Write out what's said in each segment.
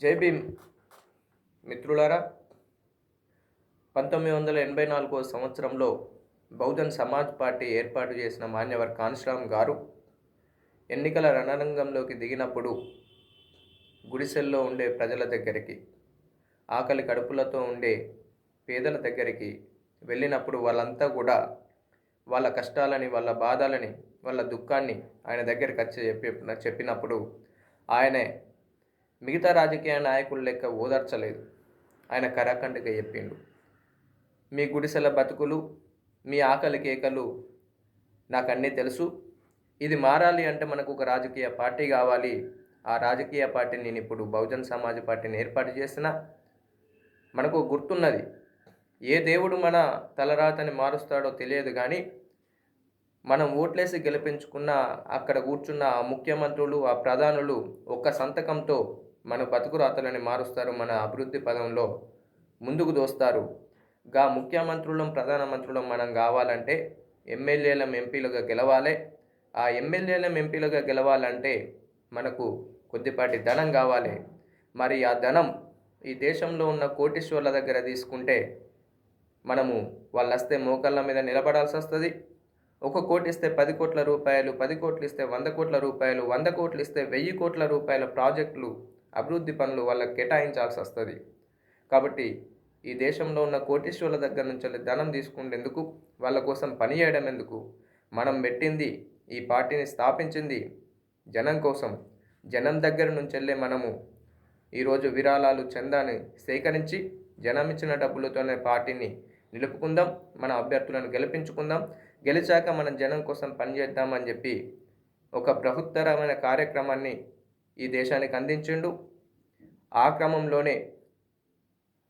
జై భీమ్. మిత్రులారా పంతొమ్మిది వందల ఎనభై నాలుగో సంవత్సరంలో బహుజన్ సమాజ్ పార్టీ ఏర్పాటు చేసిన మాన్యవర్ కాన్శ్రామ్ గారు ఎన్నికల రణరంగంలోకి దిగినప్పుడు గుడిసెల్లో ఉండే ప్రజల దగ్గరికి ఆకలి కడుపులతో ఉండే పేదల దగ్గరికి వెళ్ళినప్పుడు వాళ్ళంతా కూడా వాళ్ళ కష్టాలని వాళ్ళ బాధలని వాళ్ళ దుఃఖాన్ని ఆయన దగ్గరికి వచ్చి చెప్పి చెప్పినప్పుడు ఆయనే మిగతా రాజకీయ నాయకులు లెక్క ఓదార్చలేదు. ఆయన కరాఖండిగా చెప్పిండు. మీ గుడిసెల బతుకులు మీ ఆకలి కేకలు నాకు అన్నీ తెలుసు. ఇది మారాలి అంటే మనకు ఒక రాజకీయ పార్టీ కావాలి. ఆ రాజకీయ పార్టీ నేను ఇప్పుడు బహుజన్ సమాజ్ పార్టీని ఏర్పాటు చేసిన మనకు గుర్తున్నది. ఏ దేవుడు మన తలరాతని మారుస్తాడో తెలియదు కానీ మనం ఓట్లేసి గెలిపించుకున్న అక్కడ కూర్చున్న ఆ ముఖ్యమంత్రులు ఆ ప్రధానులు ఒక్క సంతకంతో మన బతుకురాతలని మారుస్తారు మన అభివృద్ధి పదంలో ముందుకు దోస్తారు. గా ముఖ్యమంత్రులం ప్రధానమంత్రులం మనం కావాలంటే ఎమ్మెల్యేలం ఎంపీలుగా గెలవాలి. ఆ ఎమ్మెల్యేలం ఎంపీలుగా గెలవాలంటే మనకు కొద్దిపాటి ధనం కావాలి. మరి ఆ ధనం ఈ దేశంలో ఉన్న కోటీశ్వర్ల దగ్గర తీసుకుంటే మనము వాళ్ళు వస్తే మోకాళ్ళ మీద నిలబడాల్సి వస్తుంది. ఒక కోటి ఇస్తే పది కోట్ల రూపాయలు పది కోట్లు ఇస్తే వంద కోట్ల రూపాయలు వంద కోట్లు ఇస్తే వెయ్యి కోట్ల రూపాయల ప్రాజెక్టులు అభివృద్ధి పనులు వాళ్ళకి కేటాయించాల్సి వస్తుంది. కాబట్టి ఈ దేశంలో ఉన్న కోటీశ్వర్ల దగ్గర నుంచి వెళ్ళి ధనం తీసుకునేందుకు వాళ్ళ కోసం పని చేయడం ఎందుకు? మనం పెట్టింది ఈ పార్టీని స్థాపించింది జనం కోసం. జనం దగ్గర నుంచి వెళ్ళే మనము ఈరోజు విరాళాలు చందాన్ని సేకరించి జనం ఇచ్చిన డబ్బులతోనే పార్టీని నిలుపుకుందాం మన అభ్యర్థులను గెలిపించుకుందాం. గెలిచాక మనం జనం కోసం పనిచేద్దామని చెప్పి ఒక బృహత్తరమైన కార్యక్రమాన్ని ఈ దేశానికి అందించిండు. ఆ క్రమంలోనే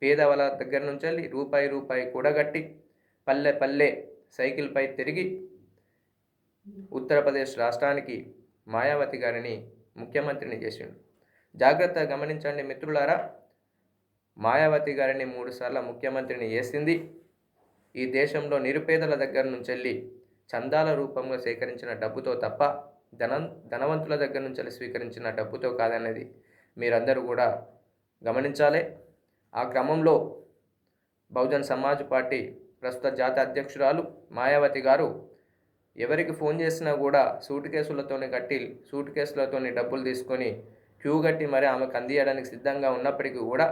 పేదవాళ్ళ దగ్గర నుంచి వెళ్ళి రూపాయి రూపాయి కూడగట్టి పల్లె పల్లె సైకిల్పై తిరిగి ఉత్తరప్రదేశ్ రాష్ట్రానికి మాయావతి గారిని ముఖ్యమంత్రిని చేసిండు. జాగ్రత్తగా గమనించండి మిత్రులారా మాయావతి గారిని మూడుసార్లు ముఖ్యమంత్రిని చేసింది. ఈ దేశంలో నిరుపేదల దగ్గర నుంచి వెళ్ళి చందాల రూపంగా సేకరించిన డబ్బుతో తప్ప ధనం ధనవంతుల దగ్గర నుంచి స్వీకరించిన డబ్బుతో కాదనేది మీరందరూ కూడా గమనించాలి. ఆ క్రమంలో బహుజన్ సమాజ్ పార్టీ ప్రస్తుత జాతీయ అధ్యక్షురాలు మాయావతి గారు ఎవరికి ఫోన్ చేసినా కూడా సూట్ కేసులతోనే కట్టి సూట్ కేసులతోని డబ్బులు తీసుకొని క్యూ కట్టి మరి ఆమెకు అందియడానికి సిద్ధంగా ఉన్నప్పటికీ కూడా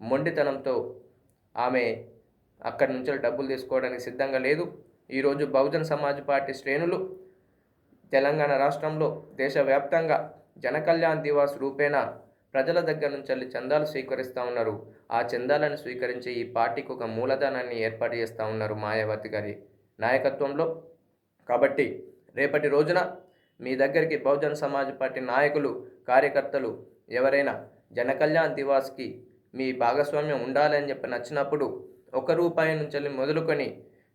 మొండితనంతో ఆమె అక్కడి నుంచి డబ్బులు తీసుకోవడానికి సిద్ధంగా లేదు. ఈరోజు బహుజన్ సమాజ్ పార్టీ శ్రేణులు తెలంగాణ రాష్ట్రంలో దేశవ్యాప్తంగా జనకళ్యాణ్ దివాస్ రూపేణా ప్రజల దగ్గర నుంచి వెళ్ళి చందాలు స్వీకరిస్తూ ఉన్నారు. ఆ చందాలను స్వీకరించి ఈ పార్టీకి ఒక మూలధనాన్ని ఏర్పాటు చేస్తూ ఉన్నారు మాయావతి గారి నాయకత్వంలో. కాబట్టి రేపటి రోజున మీ దగ్గరికి బహుజన్ సమాజ్ పార్టీ నాయకులు కార్యకర్తలు ఎవరైనా జనకళ్యాణ్ దివాస్కి మీ భాగస్వామ్యం ఉండాలని చెప్పి నచ్చినప్పుడు ఒక రూపాయి నుంచి మొదలుకొని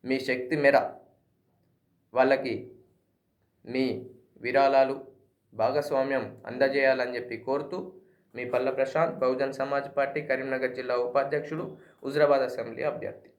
మీ శక్తి మేర వాళ్ళకి మీ విరాళాలు భాగస్వామ్యం అందజేయాలని చెప్పి కోరుతూ మీ పల్ల ప్రశాంత్ బహుజన్ సమాజ్ పార్టీ కరీంనగర్ జిల్లా ఉపాధ్యక్షుడు హుజరాబాద్ అసెంబ్లీ అభ్యర్థి.